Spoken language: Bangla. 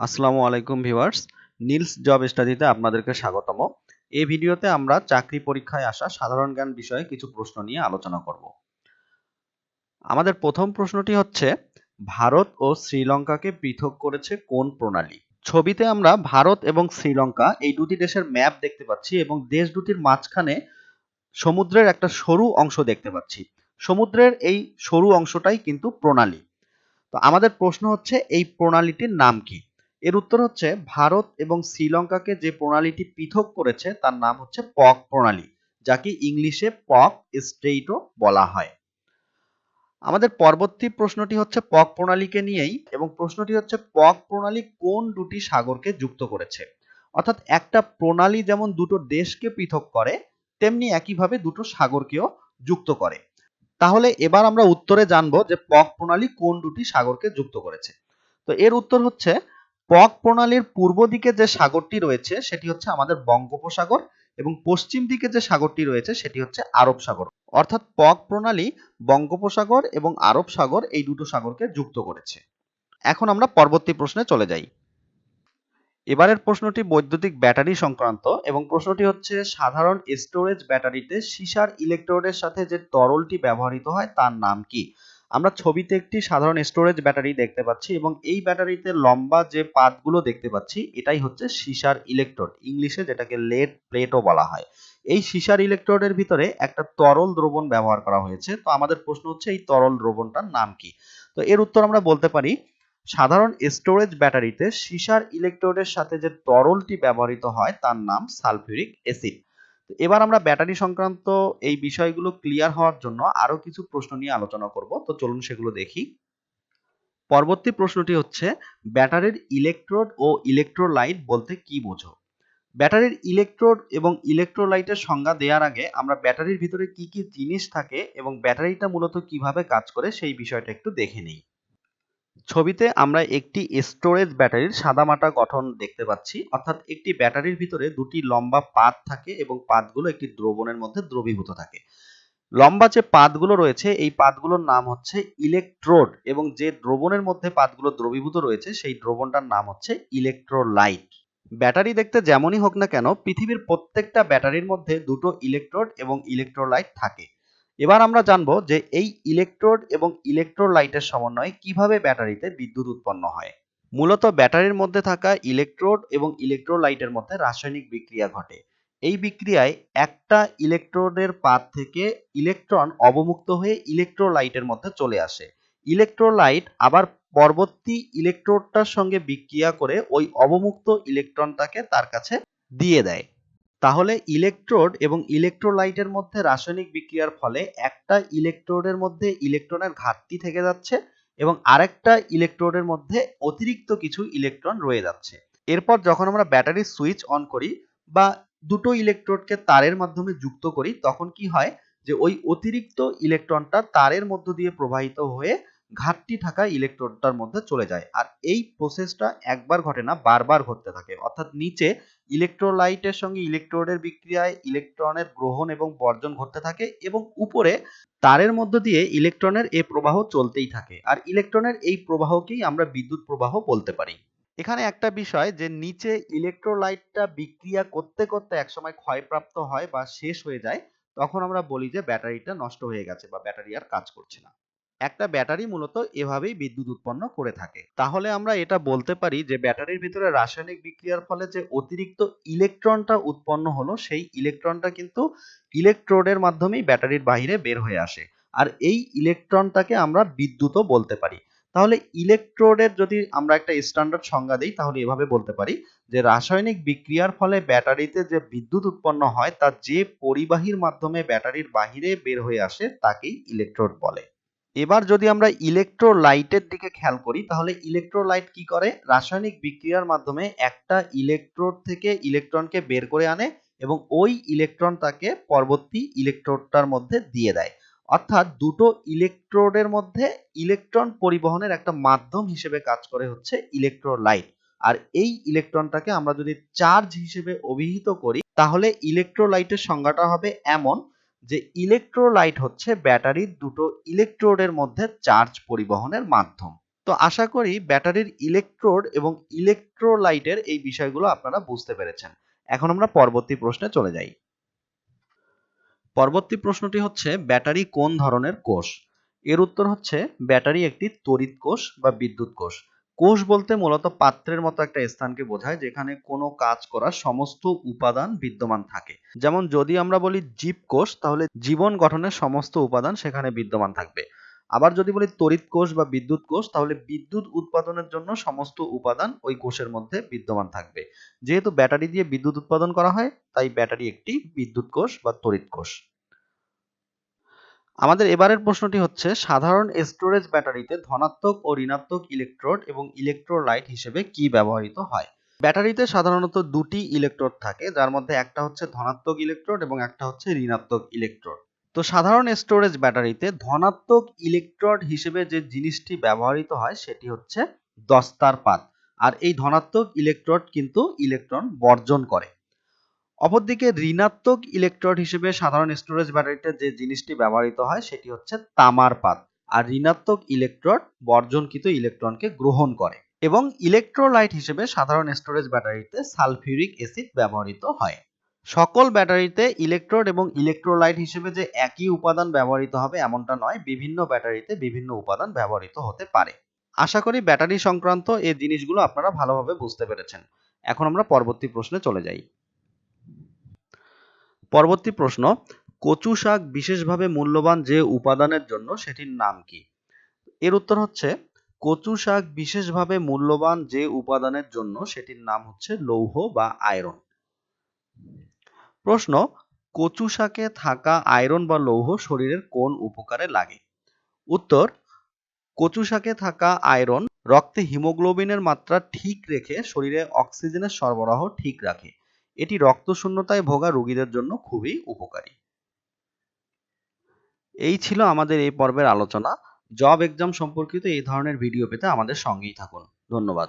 আসসালামু আলাইকুম ভিউয়ার্স, নীলস জব স্টাডিতে আপনাদেরকে স্বাগতম। এই ভিডিওতে আমরা চাকরি পরীক্ষায় আসা সাধারণ জ্ঞান বিষয়ে কিছু প্রশ্ন নিয়ে আলোচনা করব। আমাদের প্রথম প্রশ্নটি হচ্ছে, ভারত ও শ্রীলঙ্কাকে পৃথক করেছে কোন প্রণালী? ছবিতে আমরা ভারত এবং শ্রীলঙ্কা এই দুটি দেশের ম্যাপ দেখতে পাচ্ছি এবং দেশ দুটির মাঝখানে সমুদ্রের একটা সরু অংশ দেখতে পাচ্ছি। সমুদ্রের এই সরু অংশটাই কিন্তু প্রণালী। তো আমাদের প্রশ্ন হচ্ছে, এই প্রণালীটির নাম কি? এর উত্তর হচ্ছে ভারত এবং শ্রীলঙ্কাকে যে প্রণালীটি পৃথক করেছে, তার নাম হচ্ছে পক প্রণালী, যাকে ইংলিশে পক স্টেটও বলা হয়। আমাদের পরবর্তী প্রশ্নটি হচ্ছে পক প্রণালীকে নিয়েই, এবং প্রশ্নটি হচ্ছে পক প্রণালী কোন দুটি সাগরকে যুক্ত করেছে? অর্থাৎ একটা প্রণালী যেমন দুটো দেশকে পৃথক করে, তেমনি একইভাবে দুটো সাগরকেও যুক্ত করে। তাহলে এবার আমরা উত্তরে জানব যে পক প্রণালী কোন দুটি সাগরকে যুক্ত করেছে। তো এর উত্তর হচ্ছে পক প্রণালীর পূর্ব দিকে যে সাগরটি রয়েছে, সেটি হচ্ছে আমাদের বঙ্গোপসাগর এবং পশ্চিম দিকে যে সাগরটি রয়েছে, সেটি হচ্ছে আরব সাগর। অর্থাৎ পক প্রণালী বঙ্গোপসাগর এবং আরব সাগর এই দুটো সাগরকে যুক্ত করেছে। এখন আমরা পরবর্তী প্রশ্নে চলে যাই। এবারের প্রশ্নটি বৈদ্যুতিক ব্যাটারি সংক্রান্ত এবং প্রশ্নটি হচ্ছে, সাধারণ স্টোরেজ ব্যাটারিতে সীসার ইলেকট্রোডের সাথে যে তরলটি ব্যবহৃত হয়, তার নাম কি? আমরা ছবিতে একটি সাধারণ স্টোরেজ ব্যাটারি দেখতে পাচ্ছি এবং এই ব্যাটারিতে লম্বা যে পাতগুলো দেখতে পাচ্ছি, এটাই হচ্ছে সিসার ইলেকট্রোড ইংলিশে যেটাকে লেড প্লেটও বলা হয়। এই সীসার ইলেকট্রোডের ভিতরে একটা তরল দ্রবণ ব্যবহার করা হয়েছে। তো আমাদের প্রশ্ন হচ্ছে, এই তরল দ্রবণটার নাম কি? তো এর উত্তর আমরা বলতে পারি, সাধারণ স্টোরেজ ব্যাটারিতে সীসার ইলেকট্রোডের সাথে যে তরলটি ব্যবহৃত হয়, তার নাম সালফিউরিক অ্যাসিড। এবার আমরা ব্যাটারি সংক্রান্ত এই বিষয়গুলো ক্লিয়ার হওয়ার জন্য আরও কিছু প্রশ্ন নিয়ে আলোচনা করব। তো চলুন সেগুলো দেখি। পরবর্তী প্রশ্নটি হচ্ছে, ব্যাটারির ইলেকট্রোড ও ইলেকট্রোলাইট বলতে কি বোঝো? ব্যাটারির ইলেকট্রোড এবং ইলেকট্রোলাইটের সংজ্ঞা দেওয়ার আগে আমরা ব্যাটারির ভিতরে কি কি জিনিস থাকে এবং ব্যাটারিটা মূলত কীভাবে কাজ করে সেই বিষয়টা একটু দেখে নিই। ছবিতে আমরা একটি স্টোরেজ ব্যাটারির সাদামাটা গঠন দেখতে পাচ্ছি। অর্থাৎ একটি ব্যাটারির ভিতরে দুটি লম্বা পাত থাকে এবং পাতগুলো একটি দ্রবণের মধ্যে দ্রবীভূত থাকে। লম্বা যে পাতগুলো রয়েছে, এই পাতগুলোর নাম হচ্ছে ইলেকট্রোড এবং যে দ্রবণের মধ্যে পাতগুলো দ্রবীভূত রয়েছে, সেই দ্রবণটার নাম হচ্ছে ইলেকট্রোলাইট ব্যাটারি দেখতে যেমনই হোক না কেন, পৃথিবীর প্রত্যেকটা ব্যাটারির মধ্যে দুটো ইলেকট্রোড এবং ইলেকট্রোলাইট থাকে। এবার আমরা জানব যে এই ইলেকট্রোড এবং ইলেকট্রোলাইটের সমন্বয়ে কীভাবে ব্যাটারিতে বিদ্যুৎ উৎপন্ন হয়। মূলত ব্যাটারির মধ্যে থাকা ইলেকট্রোড এবং ইলেকট্রোলাইটের মধ্যে রাসায়নিক বিক্রিয়া ঘটে। এই বিক্রিয়ায় একটা ইলেকট্রোডের পাত থেকে ইলেকট্রন অবমুক্ত হয়ে ইলেকট্রোলাইটের মধ্যে চলে আসে। ইলেকট্রোলাইট আবার পরবর্তী ইলেকট্রোডটার সঙ্গে বিক্রিয়া করে ওই অবমুক্ত ইলেকট্রনটাকে তার কাছে দিয়ে দেয়। তাহলে ইলেকট্রোড এবং ইলেকট্রোলাইটের মধ্যে রাসায়নিক বিক্রিয়ার ফলে একটা ইলেকট্রোডের মধ্যে ইলেকট্রনের ঘাটতি থেকে যাচ্ছে এবং আরেকটা ইলেকট্রোডের মধ্যে অতিরিক্ত কিছু ইলেকট্রন রয়ে যাচ্ছে। এরপর যখন আমরা ব্যাটারির সুইচ অন করি বা দুটো ইলেকট্রোডকে তারের মাধ্যমে যুক্ত করি, তখন কি হয় যে ওই অতিরিক্ত ইলেকট্রনটা তারের মধ্য দিয়ে প্রবাহিত হয়ে ঘাটতি থাকা ইলেকট্রোডটার মধ্যে চলে যায়। আর এই প্রসেসটা একবার ঘটে না, বারবার ঘটতে থাকে। অর্থাৎ নিচে ইলেকট্রোলাইটের সঙ্গে ইলেকট্রোডের বিক্রিয়ায় ইলেকট্রনের গ্রহণ এবং বর্জন ঘটতে থাকে এবং উপরে তারের মধ্য দিয়ে ইলেকট্রনের এ প্রবাহ চলতেই থাকে। আর ইলেকট্রনের এই প্রবাহকেই আমরা বিদ্যুৎ প্রবাহ বলতে পারি। এখানে একটা বিষয় যে, নিচে ইলেকট্রোলাইটটা বিক্রিয়া করতে করতে একসময় ক্ষয়প্রাপ্ত হয় বা শেষ হয়ে যায়, তখন আমরা বলি যে, ব্যাটারিটা নষ্ট হয়ে গেছে বা ব্যাটারি আর কাজ করছে না। একটা ব্যাটারি মূলত এভাবেই বিদ্যুৎ উৎপন্ন করে থাকে। তাহলে আমরা এটা বলতে পারি যে ব্যাটারির ভিতরে রাসায়নিক বিক্রিয়ার ফলে যে অতিরিক্ত ইলেকট্রনটা উৎপন্ন হলো, সেই ইলেকট্রনটা কিন্তু ইলেকট্রোডের মাধ্যমেই ব্যাটারির বাহিরে বের হয়ে আসে। আর এই ইলেকট্রনটাকে আমরা বিদ্যুৎও বলতে পারি। তাহলে ইলেকট্রোডের যদি আমরা একটা স্ট্যান্ডার্ড সংজ্ঞা দিই, তাহলে এভাবে বলতে পারি যে রাসায়নিক বিক্রিয়ার ফলে ব্যাটারিতে যে বিদ্যুৎ উৎপন্ন হয়, তা যে পরিবাহীর মাধ্যমে ব্যাটারির বাহিরে বের হয়ে আসে, তাকেই ইলেকট্রোড বলে। এবার যদি আমরা ইলেকট্রোলাইটের দিকে খেয়াল করি, তাহলে ইলেকট্রোলাইট কি করে? রাসায়নিক বিক্রিয়ার মাধ্যমে একটা ইলেকট্রোড থেকে ইলেকট্রনকে বের করে আনে এবং ওই ইলেকট্রন তাকে পরবর্তী ইলেকট্রোডটার মধ্যে দিয়ে দেয়। অর্থাৎ দুটো ইলেকট্রোডের মধ্যে ইলেকট্রন পরিবহনের একটা মাধ্যম হিসেবে কাজ করে হচ্ছে ইলেকট্রোলাইট আর এই ইলেকট্রনটাকে আমরা যদি চার্জ হিসেবে অভিহিত করি, তাহলে ইলেকট্রোলাইটের সংজ্ঞাটা হবে এমন যে ইলেকট্রোলাইট হচ্ছে ব্যাটারির দুটো ইলেকট্রোডের মধ্যে চার্জ পরিবহনের মাধ্যম। তো আশা করি ব্যাটারির ইলেকট্রোড এবং ইলেকট্রোলাইটের এই বিষয়গুলো আপনারা বুঝতে পেরেছেন। এখন আমরা পরবর্তী প্রশ্নে চলে যাই। পরবর্তী প্রশ্নটি হচ্ছে ব্যাটারি কোন ধরনের কোষ? এর উত্তর হচ্ছে ব্যাটারি একটি তড়িৎ কোষ বা বিদ্যুৎ কোষ। কোষ বলতে মূলত পাত্রের মতো একটা স্থানকে বোঝায়, যেখানে কোনো কাজ করার সমস্ত উপাদান বিদ্যমান থাকে। যেমন যদি আমরা বলি জীব কোষ, তাহলে জীবন গঠনের সমস্ত উপাদান সেখানে বিদ্যমান থাকবে। আবার যদি বলি তড়িৎ কোষ বা বিদ্যুৎ কোষ, তাহলে বিদ্যুৎ উৎপাদনের জন্য সমস্ত উপাদান ওই কোষের মধ্যে বিদ্যমান থাকবে। যেহেতু ব্যাটারি দিয়ে বিদ্যুৎ উৎপাদন করা হয়, তাই ব্যাটারি একটি বিদ্যুৎ কোষ বা তড়িৎ কোষ। আমাদের এবারের প্রশ্নটি হচ্ছে, সাধারণ স্টোরেজ ব্যাটারিতে ধনাত্মক ও ঋণাত্মক ইলেকট্রোড এবং ইলেকট্রোলাইট হিসেবে কি ব্যবহৃত হয়? ব্যাটারিতে সাধারণত দুটি ইলেকট্রোড থাকে, যার মধ্যে একটা হচ্ছে ধনাত্মক ইলেকট্রোড এবং একটা হচ্ছে ঋণাত্মক ইলেকট্রোড তো সাধারণ স্টোরেজ ব্যাটারিতে ধনাত্মক ইলেকট্রোড হিসেবে যে জিনিসটি ব্যবহৃত হয়, সেটি হচ্ছে দস্তার পাত আর এই ধনাত্মক ইলেকট্রোড কিন্তু ইলেকট্রন বর্জন করে। অপরদিকে ঋণাত্মক ইলেকট্রোড হিসেবে সাধারণ স্টোরেজ ব্যাটারিতে যে জিনিসটি ব্যবহৃত হয়, সেটি হচ্ছে তামার পাত। আর ঋণাত্মক ইলেকট্রোড বর্জনকৃত ইলেকট্রনকে গ্রহণ করে এবং ইলেকট্রোলাইট হিসেবে সাধারণ স্টোরেজ ব্যাটারিতে সালফিউরিক অ্যাসিড ব্যবহৃত হয়। সকল ব্যাটারিতে ইলেকট্রোড এবং ইলেকট্রোলাইট হিসেবে যে একই উপাদান ব্যবহৃত হবে, এমনটা নয়। বিভিন্ন ব্যাটারিতে বিভিন্ন উপাদান ব্যবহৃত হতে পারে। আশা করি ব্যাটারি সংক্রান্ত এই জিনিসগুলো আপনারা ভালোভাবে বুঝতে পেরেছেন। এখন আমরা পরবর্তী প্রশ্নে চলে যাই। পরবর্তী প্রশ্ন, কচু শাক বিশেষভাবে মূল্যবান যে উপাদানের জন্য সেটির নাম কি? এর উত্তর হচ্ছে, কচু শাক বিশেষভাবে মূল্যবান যে উপাদানের জন্য সেটির নাম হচ্ছে লৌহ বা আয়রন। প্রশ্ন, কচু শাকে থাকা আয়রন বা লৌহ শরীরের কোন উপকারে লাগে? উত্তর, কচু শাকে থাকা আয়রন রক্তে হিমোগ্লোবিনের মাত্রা ঠিক রেখে শরীরে অক্সিজেনের সরবরাহ ঠিক রাখে। এটি রক্তশূন্যতায় ভোগা রোগীদের জন্য খুবই উপকারী। এই ছিল আমাদের এই পর্বের আলোচনা। জব এক্সাম সম্পর্কিত এই ধরনের ভিডিও পেতে আমাদের সঙ্গেই থাকুন। ধন্যবাদ।